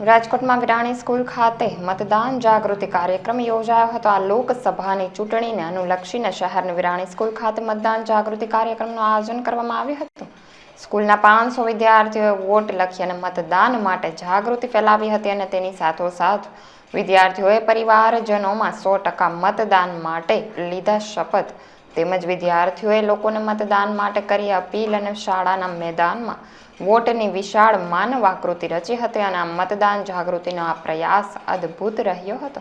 રાજકોટમાં ગ્રાણી સ્કૂલ ખાતે મતદાન જાગૃતિ કાર્યક્રમ યોજાયો હતો. આ લોકસભાની ચૂંટણીને અનુલક્ષીને શહેરની વિરાણી સ્કૂલ ખાતે મતદાન જાગૃતિ કાર્યક્રમનું આયોજન કરવામાં આવ્યું હતું. સ્કૂલના પાંચસો વિદ્યાર્થીઓએ વોટ લખી અને મતદાન માટે જાગૃતિ ફેલાવી હતી અને તેની સાથોસાથ વિદ્યાર્થીઓએ પરિવારજનોમાં સો ટકા મતદાન માટે લીધા શપથ તેમજ વિદ્યાર્થીઓએ લોકોને મતદાન માટે કરી અપીલ અને શાળાના મેદાનમાં વોટની વિશાળ માનવાકૃતિ રચી હતી અને આ મતદાન જાગૃતિનો આ પ્રયાસ અદ્ભુત રહ્યો હતો.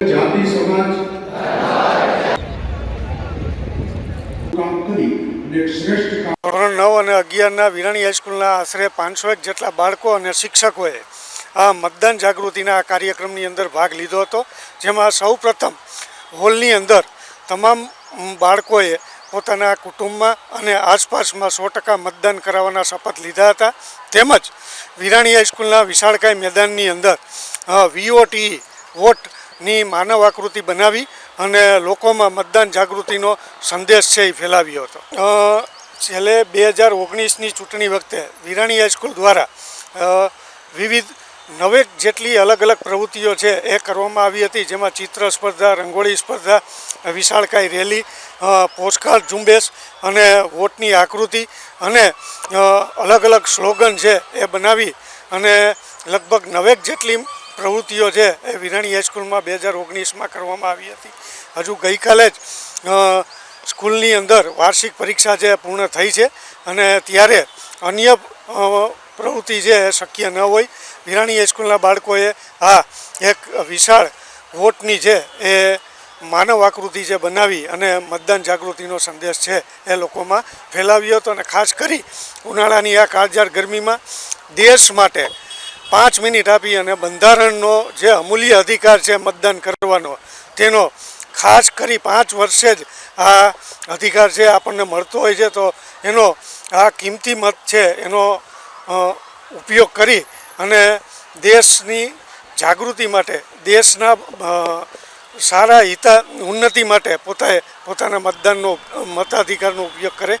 જાતિ સમાજ. ધોરણ નવ અને અગિયારના વિરાણી હાઈસ્કૂલના આશરે પાંચસો એક જેટલા બાળકો અને શિક્ષકોએ આ મતદાન જાગૃતિના કાર્યક્રમની અંદર ભાગ લીધો હતો, જેમાં સૌ પ્રથમ હોલની અંદર તમામ બાળકોએ પોતાના કુટુંબમાં અને આસપાસમાં સો ટકા મતદાન કરાવવાના શપથ લીધા હતા. તેમજ વિરાણી હાઈસ્કૂલના વિશાળકાય મેદાનની અંદર વીઓટી વોટની માનવ આકૃતિ બનાવી અને લોકોમાં મતદાન જાગૃતિનો સંદેશ છે એ ફેલાવ્યો હતો. છેલ્લે બે હજાર ઓગણીસની ચૂંટણી વખતે વિરાણી હાઈસ્કૂલ દ્વારા વિવિધ નવેક જેટલી અલગ અલગ પ્રવૃત્તિઓ છે એ કરવામાં આવી હતી, જેમાં ચિત્ર સ્પર્ધા, રંગોળી સ્પર્ધા, વિશાળકાય રેલી પોસ્ટકાર્ડ ઝુંબેશ અને વોટની આકૃતિ અને અલગ અલગ સ્લોગન છે એ બનાવી અને લગભગ નવેક જેટલી પ્રવૃત્તિઓ છે એ વિરાણી હાઈસ્કૂલમાં બે હજાર ઓગણીસમાં કરવામાં આવી હતી. હજુ ગઈકાલે જ સ્કૂલની અંદર વાર્ષિક પરીક્ષા જે પૂર્ણ થઈ છે અને ત્યારે અન્ય પ્રવૃત્તિ જે શક્ય ન હોય, વિરાણી હાઈસ્કૂલના બાળકોએ આ એક વિશાળ વોટની છે એ માનવ આકૃતિ જે બનાવી અને મતદાન જાગૃતિનો સંદેશ છે એ લોકોમાં ફેલાવ્યો હતો અને ખાસ કરી ઉનાળાની આ કાળજાળ ગરમીમાં દેશ માટે પાંચ મિનિટ આપી અને બંધારણનો જે અમૂલ્ય અધિકાર છે મતદાન કરવાનો, તેનો ખાસ કરી પાંચ વર્ષે જ આ અધિકાર છે આપણને મળતો હોય છે, તો એનો આ કિંમતી મત છે, એનો ઉપયોગ કરી અને દેશની જાગૃતિ માટે, દેશના સારા હિતા, ઉન્નતિ માટે પોતાએ, પોતાના મતદાનનો, મતાધિકારનો ઉપયોગ કરે.